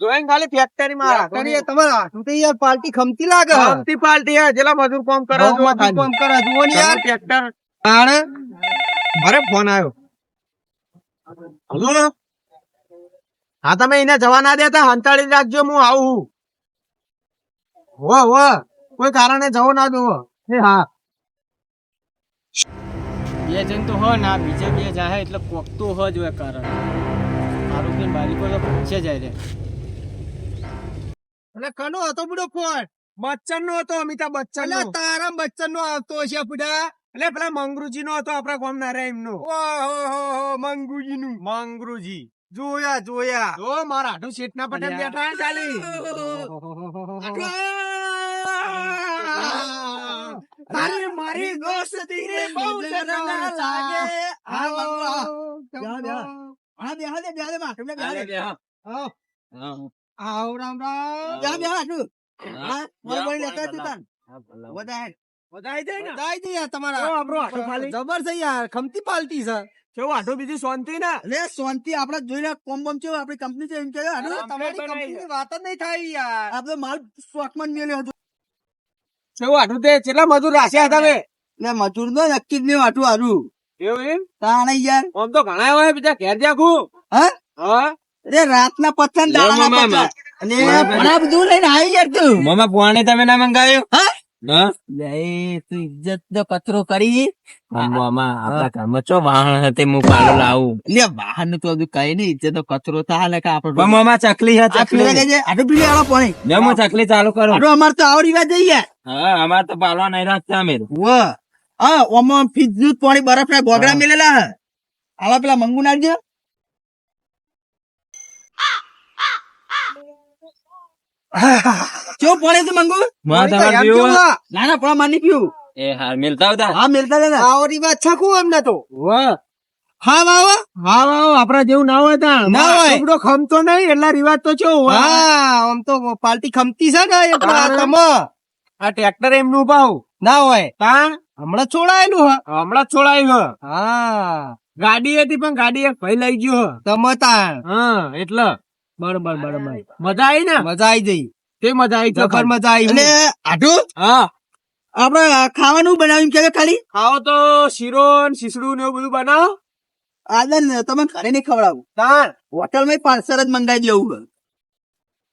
આ ખાલી ફેક્ટરી માં ફેક્ટરી એ તમારા હાથું તો યાર પાર્ટી ખમતી લાગે ખમતી પાર્ટી હે જેલા મજૂર કામ કરે જો મજૂર કામ કરે જુઓ ને યાર. ફેક્ટર તાણે મારે ફોન આવ્યો હલો? હા તમે એને જવા ના દેતા હંતાળી રાખજો હું આવું હો હો કોઈ કારણે જવો ના દો એ હા. બે જણ તો હો ના બીજા બે જાય એટલે કોક તો હો જ હોય કારણ. આરોપી બારીકો તો પૂછે જાય રે. એટલે કનો હતો બુડો ફોન? બચ્ચન નો હતો અમિતાભ બચ્ચન એટલે તારા બચ્ચન નો આવતો હશે બુડા. એટલે પેલા મંગરુજી નો હતો આપણા ગામ ના રે એમનો ઓહો મંગુજી નું મંગરુજી. જોયા જોયા. જો મારા હાટુ શેઠ ના પટેલ બેઠા ચાલી. તારી મારી દોસ્તી રે બહુ સરસ લાગે. આવો હા દે બેહા દે માં તમને બેહા દે આવો રામ રામ. બેહા બેહા તું. હા બોલ બોલ લેતા તું તાન. વધાય વધાઈ દે ને વધાય દે યાર તમારા. જો આપણો હાટુ ખાલી જબર છે યાર ખમતી પાલટી છે. કેવું હાટુ બીજી શાંતિ ને? અરે શાંતિ આપણે જોઈને કોમ બોમ છે આપણી કંપની છે એમ કે તમારી કંપનીની વાત જ નહીં થાય યાર. આપણે માલ સ્ટોકમાં જ મેલ્યો હતો. કેવું હાટુ તે? કેટલા મજૂર રાખ્યા તમે? એટલે મજૂર નો નક્કી જ નહીં હાટું હારું. એવું એમ? તાણે યાર આમ તો ઘણા હોય બીજા ઘેર જાખું હા? હા? અરે રાતના પથ્થર દાડાના અને ઘણા બધું લઈને આવી જાય તું. મામા પુવાણે તમે ના મંગાવ્યું? હા? હા લે તું ઇજ્જત નો કચરો કરી. આપડા ઘરમાં ચો વાહન હતી હું પાલો લાવું. લે બહાર તો બધું કઈ નહીં ઇજ્જત નો કચરો થાય કે પણ મામા ચકલી હે ચકલી. આટલું આવો પાણી. ને ચકલી ચાલુ કરો? આટલું અમારે તો આવડી વાત જઈ હા અમાર તો પાલવા નહીં રાખતા અમે. વ હા ઓમાં ફીજ પાણી બરફ ના ગોગડા. મેલેલા હે. આવા પેલા મંગુ નાખજો. કેવું પાણી છે મંગુ? માં પાણી તો તમારે એમ પીવું કેવું હે? હા? ના ના પણ માની પીવું. એ હાર મિલતા હતા હા મેલતા ને આવડી વાત છકું એમને તો. વાહ. હા વાવા હા વાહ આપડા જેવું ના હોય ત્યાં ના હોય. ટુકડો ખમતો નહીં એટલા રિવાજ તો ચો હા આમ તો પાર્ટી ખમતી છે ને એટલે. તમે. આ ટ્રેક્ટર એમનું ભાવ. ના હોય. તાણ? હમણાં છોડાયેલું હ. હમણાં છોડાયું હે. હા. ગાડી હતી પણ ગાડી એક ભાઈ લઈ ગયો હે. તમે તાણ. હા એટલે. બરોબર બરોબર. મજા આવી ને? મજા આવી જઈ. તે મજા આવી જબર મજા આવી અને આટું હા. આપડે ખાવાનું બનાવ્યું કે ખાલી? ખાઓ તો શીરો ને શીસડું ને એવું બધું બનાવો. આદન તમે ઘરે નહીં ખવડાવું. તાર હોટલમાં પાર્સલ જ મંગાવી દેવું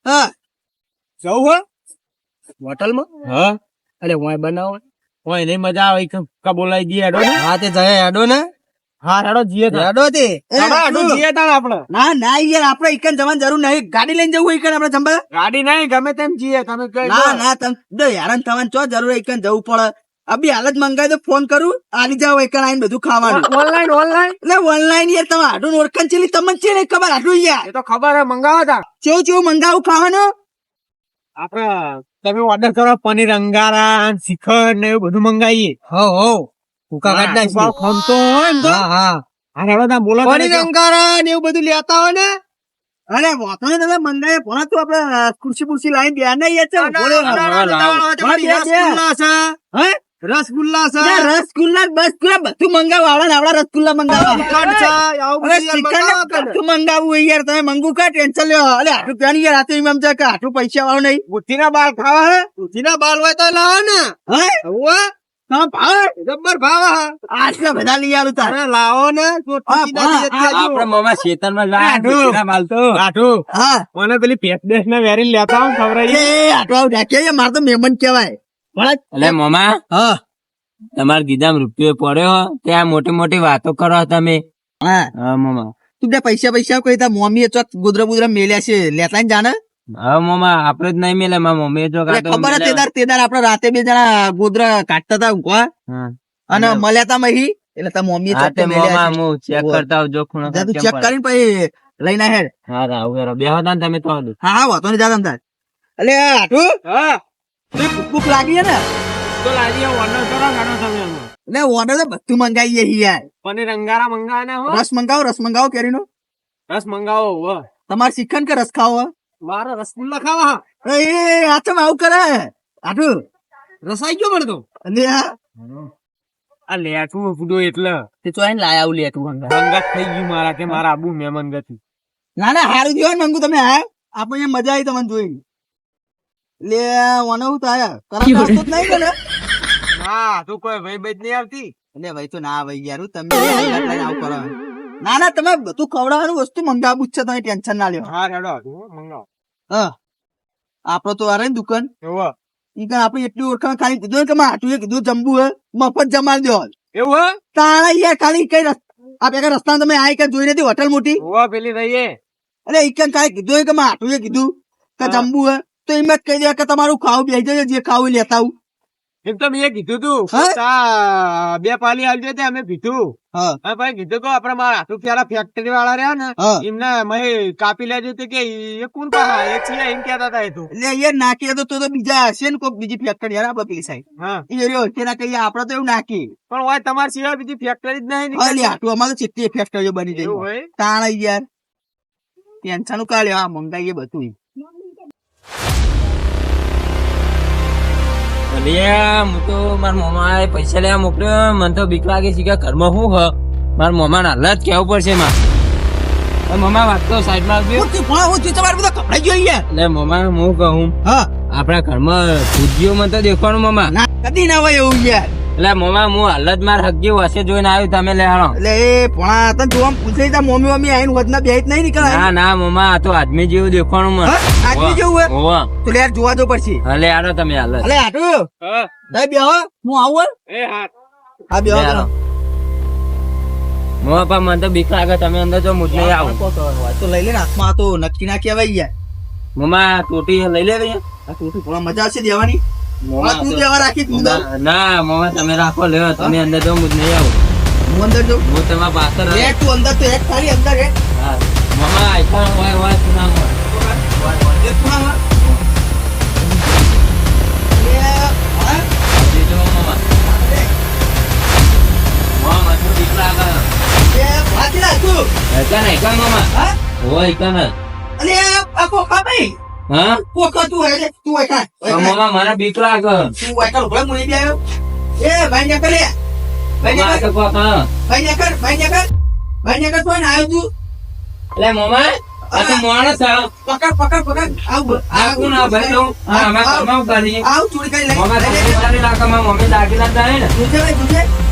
હા. જવું હો હોટલમાં હા. અરે હું બનાવો. ઓય નહીં મજા આવે. ક- કા બોલાઈ જઈએ હેડો ને. હા તે જાય હેડો ને. હા હેડો જઈએ હેડો તે. એ, હેડો, હેડો તું. જઈએ તાણ આપણે. ના ના યાર આપડે ઇકન જવાની જરૂર નહીં. ગાડી લઈને જવું ઇકન આપડે જંબા? ગાડી નહીં ગમે તેમ જઈએ તમે કઈ ના ના તમ દો યાર તમને ચો જરૂર ઇકન જવું પડે. અભી હાલત જ મંગાવી દો ફોન કરું આલી જાવ ઇકન આઈને બધું ખાવાનું. ઓનલાઈન ઓનલાઈન એટલે ઓનલાઈન યાર તમે આડું ઓળખાણ છે તમને છે ને ખબર આટલું યાર. એ તો ખબર હે મંગાવો તા ચેવું ચેવું મંગાવું ખાવાનું? આપડે તમે ઓર્ડર કરો પનીર અંગારા શિખર ને એવું બધું મંગાવીએ. હો હો. ભૂકા કાઢ નાખી ખમતો હોય ને તો હા હા. હા હેડો તા બોલો તમે અંગારા ને એવું બધું લેતા હોય ને? અરે વાતો ને તમે મંગાવે ભણા તું આપડે ખુરશી ખુરશી બુરશી લાઈન બે નહીં એ છે. રસગુલ્લા છે? રસગુલ્લા બસગુલ્લા બધું મંગાવો આવડે ને આવડા રસગુલ્લા મંગાવો. ને મંગાવો યાર તમે મંગુ કા ટેન્શન લ્યો. અલે આટલું પ્યાન યાર આતો એમ છે કે આટલું પૈસા વાળો નહીં. બુદ્ધિના બાલ ખાવા હે? બુદ્ધિના બાલ હોય તો લાવો ને. હે? જબ્બર ભાવ. આટલા બધા લઈ આલું તાર. લાવો ને તો હા, ટીકી ના હા, દીધે હા, ત્યાં આપડે મામા શેતનમાં આઢું. લાયા માલ તો. હા. મને પેલી પેટ ને વેરી લેતા આવો ખવડાવી. એ આટલું આવું ઢાંકે તો મહેમાન કહેવાય. એટલે મામા. હા. તમારા ગીધામ રૂપિયો પડ્યો ત્યાં મોટી મોટી વાતો કરો તમે. હા. હા મામા. તું ત્યાં પૈસા પૈસા કોઈ મમ્મી ચોક ગુદરા ગુદરા મેલ્યા છે લેતા ને જાને હા મામા આપડે જ નહીં મેલે મારા મમ્મી જો ખબર હતી તેદાર તેદાર આપડે રાતે બે જણા ગોદરા કાઢતા હતા ઊંઘવા અને મળ્યા તા મહી. એટલે તાર મમ્મી સાથે તે મામા હું ચેક. કરતા આવજો ખૂણો તું ચેક કરીને પછી લઈને હેડ. હા રાવ યાર બેહો તા તમે તો હાલું. હા હા વાતો નહીં જાતા તાર. એટલે આટું હા. ભૂખ ભૂખ લાગી ને? તો લાગી ઓર્ડર કરો ઘણો સમય ને ઓર્ડર તો બધું મંગાવીએ યાર. પનીર અંગારા મંગાવે હો. રસ મંગાવો રસ મંગાવો કેરીનો. રસ મંગાવો હો તમારે શ્રીખંડ કે રસ ખાવો હે? મારે રસગુલ્લા ખાવા એ આ ચમ આવું કરે. આટું રસાઈ ગયો મને તો. અને આ? આ લેટવું ફૂડો એટલે. તે તો આઈને લાયા આવું લે તું હંગા અંગત થઈ ગયું મારા કે મારા આબુ મહેમાન ગતિ. ના ના હારું જોયો મંગુ તમે આયા આપણે મજા આવી તમને જોઈ લે મને હું તાયા કરમ નાસ્તો જ નહીં કરે હા તું કોઈ ભાઈ બેજ નહીં આવતી. એટલે ભાઈ તો ના ભાઈ યાર તમે આવું કરો ના ના તમે બધું ખવડાવવાનું વસ્તુ મંગાવું જ છે તમે ટેન્શન ના લ્યો. હા રેડો મંગાવ. હા. આપડે તો આ રહી ને દુકાન. એવું ઈ કાંઈ આપણે એટલી ઓળખાણ ખાલી કીધું કે એ કીધું જમવું હે મફત જમાડી દો. એવું હે? તાણા યાર ખાલી કઈ રસ્તા આ રસ્તા તમે આ કઈ જોઈ નથી હોટલ મોટી? હોવા પેલી રહીએ. અરે ઈ કઈ ખાલી કીધું કે એ કીધું કે જમ્બુ જમવું હે તો એમ જ કહી દે કે તમારું ખાવું બેસી જજો જે ખાવું લેતા આવું. એમ તો મેં કીધું તું બે પાલી આવજો તે અમે પીધું હા. ભાઈ કીધું તો આપડે મારા હાથું પેલા ફેક્ટરી વાળા રહ્યા ને એમને મહે કાપી લેજો તે કે એ કોણ પાહા એ છે એમ કેતા હતા તું. એટલે એ નાખી તો તો બીજા હશે ને કોઈક બીજી ફેક્ટરી યાર આપડે પેલી સાઈડ હા. એ રહ્યો છે ના કહીએ આપડે તો એવું નાખી પણ હોય તમારા સિવાય બીજી ફેક્ટરી જ નહીં લે આટલું અમારે તો ચેટલી ફેક્ટરીઓ બની જાય તાણ યાર ટેન્શન કાઢ્યો આ મંગાઈએ બધું અલ્યા હું તો મારા મોમાએ પૈસા લેવા મોકલ્યો મને તો બીક લાગે છે કે ઘરમાં શું હ? મારા મોમાને હાલત કેવું પડશે માં મોમા વાત તો સાઈડમાં થી તમારે બધા કપડા જોઈએ. એટલે મોમા હું કહું? હા. આપણા ઘરમાં ભૂજીઓ મને તો દેખવાનું મોમા. ના કદી ના હોય એવું યાર. એટલે મોમા હું હાલત માર હગ્યું હશે જોઈને આવ્યું તમે લે હાલો. એટલે એ ભણા તને જોવા પૂછે તા મોમી મમ્મી આઈને વધના બેહીત નહીં નીકળાય ના ના મોમા આ તો આદમી જેવું દેખાણું મને. આદમી જેવું હે? ઓવા તો લે જોવા જો પડશે હલે આડો તમે હલે. હલે આટુ હા. દઈ બે હો હું? આવું એ હા હા બે લે હાલો. મોમા પા મને તો બીક લાગે તમે અંદર જો મુજ નહીં આવું. તો લઈ લે ને હાથમાં તો નક્કી ના કહેવાય યાર. મોમા ટોટી લઈ લે. આ ટોટી ભણા મજા આવશે દેવાની. મોમા. ના ના તમે રાખો લ્યો તમે અંદર જો હું નહીં આવું. હું અંદર જો હું તમારા પાછળ લે તું અંદર તો એક ખાલી અંદર એક. હા. મામા આઈફોન હોય હોય સુના હોય. મામા. મામા લાગે એકા એકા હા? એકા કોકા તું હે, તું હે કાં? તો મામા મને બીક લાગે તું હે કાં? ઊભા બી આવ્યો. એ, ભાઈ ને કર ભાઈ ને કર, ભાઈ ને કર, ભાઈ ને કર. ભાઈ ને કર, ને આવ્યો તું. એટલે મામા આ તો માણસ. પકડ, પકડ, પકડ. આવ, આ કોણ આ ભાઈ નું? હા, અમે આવ, ચોરી કરી લઈ. મામા લઈ લે. તમને સારી લાગે મારા મમ્મી દાગીના જાય ને તું છે ભાઈ, તું છે?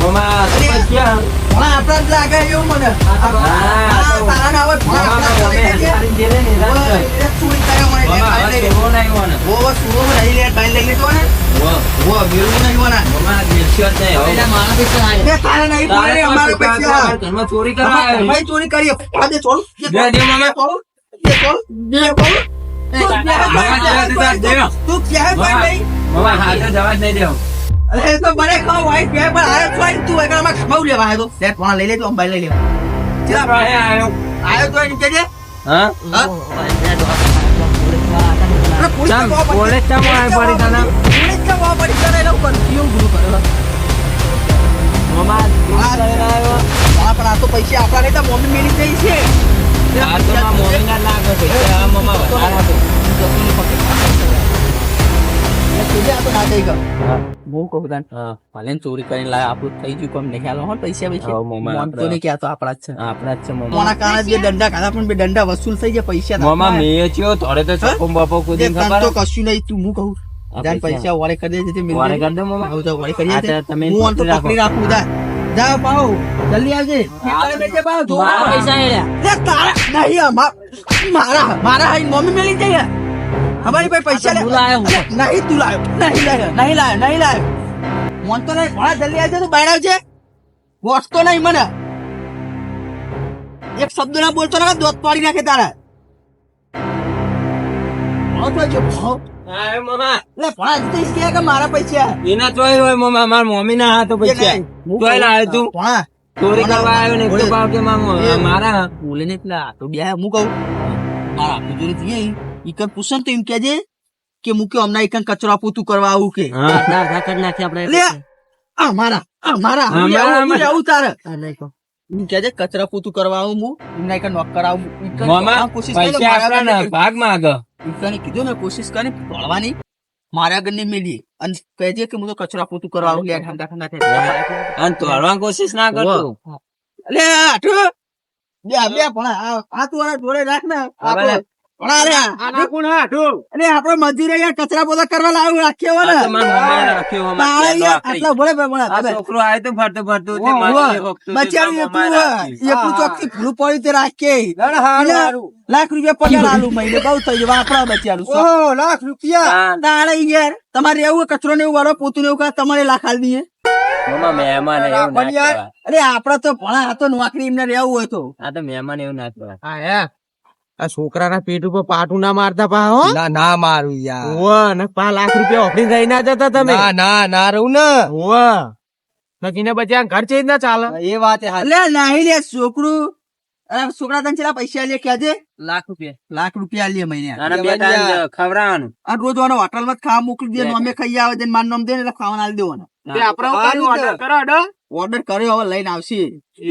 મામા ક્યાં? આપણા લાગે એવું મને. તારા ના ચોરી કર્યો. ચોરી કરીએ. ચોરું. તું ક્યાં? જવા જ નહીં દેવું. અરે તો બને ખાવ ભાઈ બે પણ આયો તો તું એકલા માં ખમાવ લેવા આયો તો લે પણ લઈ લે તું અંબાઈ લઈ લે ચલા ભાઈ આવ્યો. આયો તો એમ કેજે હા? હા પોલીસ ચમ, તો બહુ પોલીસ ચમ આવી પડી તને? પોલીસ તો બહુ પડી તને એટલે ઉપર કેવું ગુરુ કરે મામા આવ્યો. હા પણ આ તો પૈસા આપણા નહીં તો મમ્મી મેલી જઈ છે આ તો મારા મમ્મીના લાગે છે. આ મામા વધારે આપે. હું કહું તને ભલે ચોરી કરીને લાયા આપણું થઈ ગયું કોમ નહીં ખ્યાલ હોય પૈસા પૈસા હા, મોમાં મોમ તો આપણે- નહીં આપણા જ છે આપણા જ છે મામા. મોના કારણે જે દંડા ખાધા પણ બે દંડા વસૂલ થઈ ગયા પૈસા તો મામા આપણા. મેં ચિયો થોડે તો હા? ચપ્પુ બપ્પુ જે કૂદીને તને ખબર તો કશું નહીં તું હું કહું પૈસા. પૈસા કરી દેજે તે મિલ વારે કરી દે મામા. આવું તો વાળે કરીએ આ તમે હું તો પકડી રાખું જા જા પાઉ જલ્દી આવજે ઠેકાણે બેસજે પાઉ, મારા પૈસા આયા. તારા નહીં મારા મારા હાઈ મમ્મી મેલી જઈએ અમારી પાસે પૈસા હું લાયો નહીં તું લાયો. નહીં લાયો નહીં લાયો નહીં લાયો. મન તો નહીં ઘણા જલ્દી આવજે તું બહાર આવજે. વોસતો નહીં મને. એક શબ્દ ના બોલતો ના દોત પાડી નાખે તારા. મારા પૈસા. એના ચોય હોય મામા મારા પૈસા. નહીં. હું ચોય લાવ્યો તું. ચોરી કરવા આવ્યો ને એક ભાવ કે મારા. બોલે ને તો બે હું કહું. મારા આપી જોડે જઈએ ઈકન પૂછે ને તો એમ કેજે કે મૂક્યો હમણાં ઈકન કચરો પોતું કરવા આવું કે? મારા આ મારા હા, મારા, આવું, આવું તારે. એમ કહેજે કચરા પોતું કરવા આવું હું એમના ઈકન નોક કરાવું ઈકન કોશિશ કરી ભાગ માંગ ઈકને કીધું ને કોશિશ કરી તોડવાની મારા ઘરની મેલી અને કહેજે કે હું તો કચરા પોતું કરવા આવું. લે ઠંડા ઠંડા થઈ અને તોડવાની કોશિશ ના કરતો અલે આઠો. બે બે પણ આ તું જોડે રાખ ને. આપણે આપણે મજૂરી કચરા પોતા કરવા લાવ રાખીએ હોય આ તો ને મારા મમ્માએ રાખ્યો છોકરો આયો તો ફરતો ફરતો ચોકથી ભૂલું પડ્યું તે. લાખ રૂપિયા પગાર આલુ મહિને બહુ થઈ ઓહો લાખ રૂપિયા. તારે યાર તમારે એવું કચરો ને એવું વાળો પોતું ને એવું કરે તમારે લાખ આલ દઈએ. અરે આપડે તો ભણા હતો નોકરી એમને રહેવું હોય તો. આ તો મહેમાન એવું ના આ છોકરાના પેટ ઉપર પાટું ના મારતા પા હો. ના ના મારું યાર. ઓ ને પા લાખ રૂપિયા ઓફરી જઈ ના જતા તમે. ના ના ના રહું ને. ઓ નકીને બચ્યા ઘર ચેજ ના ચાલે. એ વાત. એટલે નાહી લે છોકરું. અરે છોકરા તને ચેલા પૈસા લે ક્યાં લાખ રૂપિયા. લાખ રૂપિયા લે મહિને. અને બે ટાઈમ ખવરાવાનું આ રોજ વાનો હોટલમાં ખાવા મોકલી દે અમે ખાઈ આવે દે માન નોમ દે ને એટલે ખાવાના આલી દેવાના. તે આપણે ઓર્ડર કરો ઓર્ડર કર્યો હવે લઈને આવશે.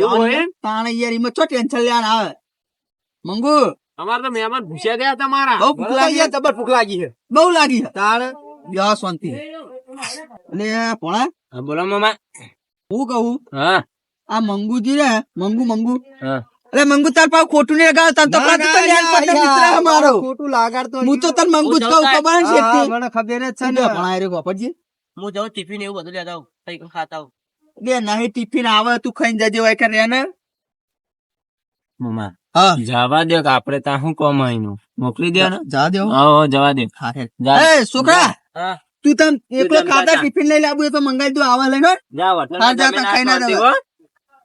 એવું તાણે યાર એમાં ચો ટેન્શન લેવાના આવે? મંગુ અમારે તો મહેમાન ભૂસ્યા ગયા તમારા. બહુ ભૂખ લાગી જબર ભૂખ લાગી છે. બહુ લાગી છે. તાર બ્યાહ શાંતિ. અને પોણા? હા, બોલો મામા. હું કહું? હા. આ મંગુજી રે મંગુ મંગુ. હા. અરે મંગુ તાર પાવ ખોટું નહીં લગાવ તાર તો મિત્ર અમારો મારો. ખોટું લાગાડતો હું તો તને મંગુ જ કહું ખબર છે તે. મને ખબર જ છે ને. ભણાય રે ગોપતજી હું જાઉં ટિફિન એવું બધું લેતા આવું કઈ ખાતા આવું. બે નહીં ટિફિન આવે તું ખાઈને જજે હોય કે રે ને. મમ્મા. હા. જવા દો કે આપડે ત્યાં શું કોમ અહીંનું મોકલી દો ને. જવા દેવો હા. જવા દે. એ છોકરા હા. તું તમ એકલો ખાતા ટિફિન લઈ લાવું તો મંગાઈ દઉં આવા લઈને જા હોટલમાં ખાઈ ના જ હો.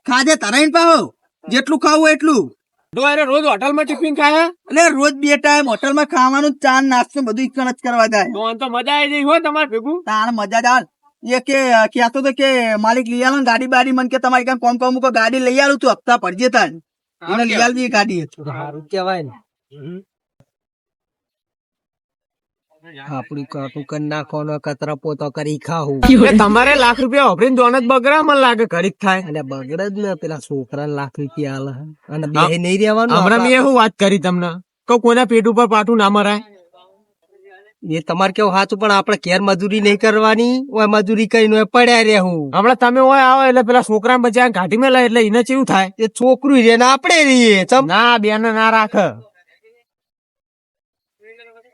ખાજે તરાઈન પાહો. જેટલું ખાવું એટલું. રોજ હોટલ રોજ હોટલમાં ટિફિન ખાય? અને રોજ બે ટાઈમ હોટલમાં ખાવાનું ચા નાસ્તો બધું ઈકણ જ કરવા જાય. તો તો મજા આવી જઈ હોય તમારે ભેગું. તાણ મજા દાલ એ કે કહેતો તો કે માલિક લઈ આલો ગાડી બાડી મને કે તમારી કામ કોમ કોમ મૂકો ગાડી લઈ આલું તું હપ્તા પડજે તાન. મને આલવી એ ગાડી સારું કહેવાય ને. આપડું કાટું કર નાખવાનો કચરા પોતો કરી ખાવું. તમારે લાખ રૂપિયા ઓફરીને દોન જ બગડા મને લાગે ઘડીક થાય. અને બગડે જ ને પેલા છોકરા લાખ રૂપિયા આલે. અને બે નહીં રહેવાનું હમણાં મેં શું વાત કરી તમને. કહું કોના પેટ ઉપર પાટું ના મરાય. એ તમારે કેવું સાચું પણ આપણે કેર મજૂરી નહીં કરવાની? ઓય મજૂરી કરીને ઓય પડ્યા રહેવું. હમણાં તમે હોય આવો એટલે પેલા છોકરા બચ્યા ઘાટી મેલા એટલે એને ચેવું થાય? એ છોકરું રે ને આપણે રહીએ ના બેન ના રાખ.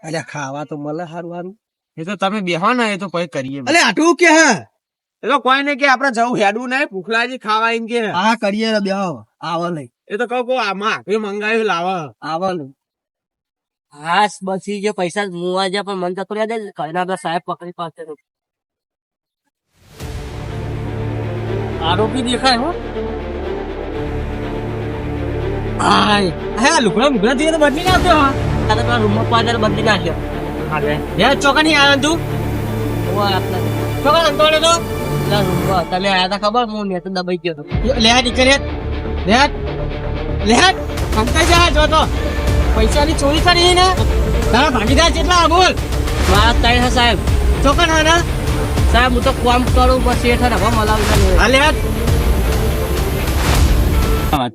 અરે ખાવા તો મળે સારું સારું એ તો તમે બેહો ને એ તો પછી કરીએ અરે આટલું કે હા? એ તો કોઈ ને કે આપડે જવું હેડવું નહીં ભૂખલાજી ખાવા એમ કે હા. કરીએ બેહો. આવો લઈ એ તો કહું કહું આમાં મંગાવ્યું લાવ. આવો લઈ હાસ બસી જે પૈસા મુવા જ્યાં પણ મન જતો રહ્યા ઘરના બધા સાહેબ પકડી પાસે આરોપી દેખાય હો. હે લુગડા લુગડા જોઈએ બદલી તારે પેલા રૂમમાં પાદર બદલી નાખ્યો હે ચોકા નહીં આવ્યો તું? ચોકા અંતોડે તો રૂમમાં તમે આયા હતા ખબર? હું ને દબાઈ ગયો હતો લે દીકરી લે લે અંકલ જા તો. પૈસાની ચોરી કરી ને તારા ભાગીદાર કેટલા આ બોલ. મારા ત્રણ સાહેબ. ચોકન હે ને. સાહેબ હું તો કામ કરું પછી એ થાય ને મલાવી હાલે વાત.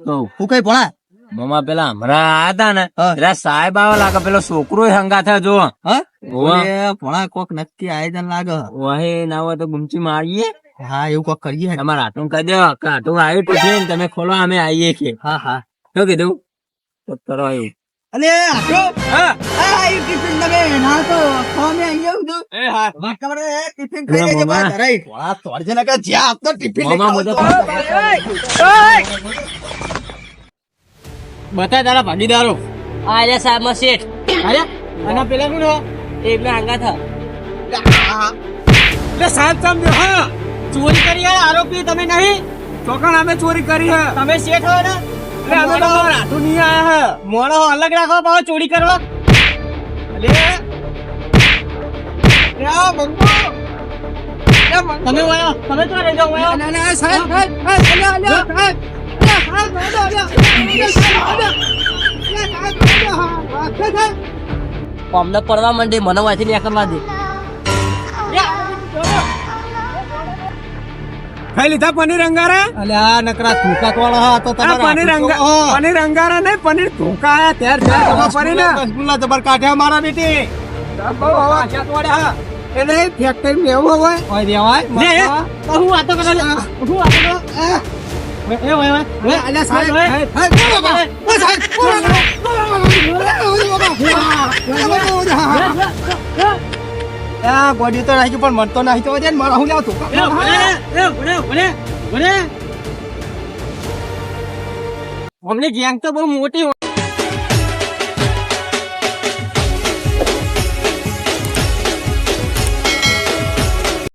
કહું. હું કઈ ભણા મમા પેલા હમણાં હતા ને એટલે સાહેબ આવા લાગે પેલો છોકરો હંગા થયો જો હા? ઓવા. ઓલે ભણા કોક નક્કી આયોજન લાગે. વહે ના હોય તો ગુમચી મારીએ. હા એવું કોક કરીએ. તમારે આટું કહી દો કે આટું આવ્યું તમે ખોલો અમે આવીએ કે હા હા. શું કીધું? તો તરો એવું અલે આટો હા. આ ટિફિન તમે ના તો ખામે આઈ જાવ તો એ હા વાત કરે ટિફિન ખાઈ ના, લેજે મામા. બા ધરાઈ ભણા તોડજે ને કે જ્યાં આપતો ટિફિન લઈ મામા, ખાવ તો- તો. બતા તારા ભાગીદારો. આલે સાહેબમાં શેઠ. અરે અને પેલા કોણ હો? એકલા હંગા થા. લે સાહેબ સમજો હા. ચોરી કરી આરોપી તમે નહીં. ચોકણ અમે ચોરી કરી હે. તમે શેઠ હો ને? અમે તો રાઠું નહીં આયા હે. મોણો અલગ રાખો પાછો ચોરી કરવા. તમે વયો તો રહી જાઓ વયો ના, ના, સાહેબ, સાહેબ, સાહેબ. અમને પડવા માંડી મને વાંચી ને કરવા દે. ખાઈ લીધા પનીર અંગારા અલ્યા આ નકરા ધોકા વાળા હા તો તમારા પનીર આટલું અંગા તો, હા. પનીર અંગારા નહીં પનીર ધોકા આયા ત્યાર ત્યાર ખબર પડી ને રસગુલ્લા જબર કાઢ્યા મારા બેટી બહુ હવા હા એને ફેક્ટરી મેવો હોય હોય દેવાય હું વાતો કરો. હું વાતો કરો એ, ઓય, ઓય, ઓય. અલ્યા સાહેબ ઓય. સાહેબ. ઓય સાહેબ. આ ગોડી તો નાખી પણ મળતો નાખી તો વજન મારા હું એ, લેવું ભલે, એ, ભલે, ભલે, ભલે. અમને ગેંગ તો બહુ મોટી હોય.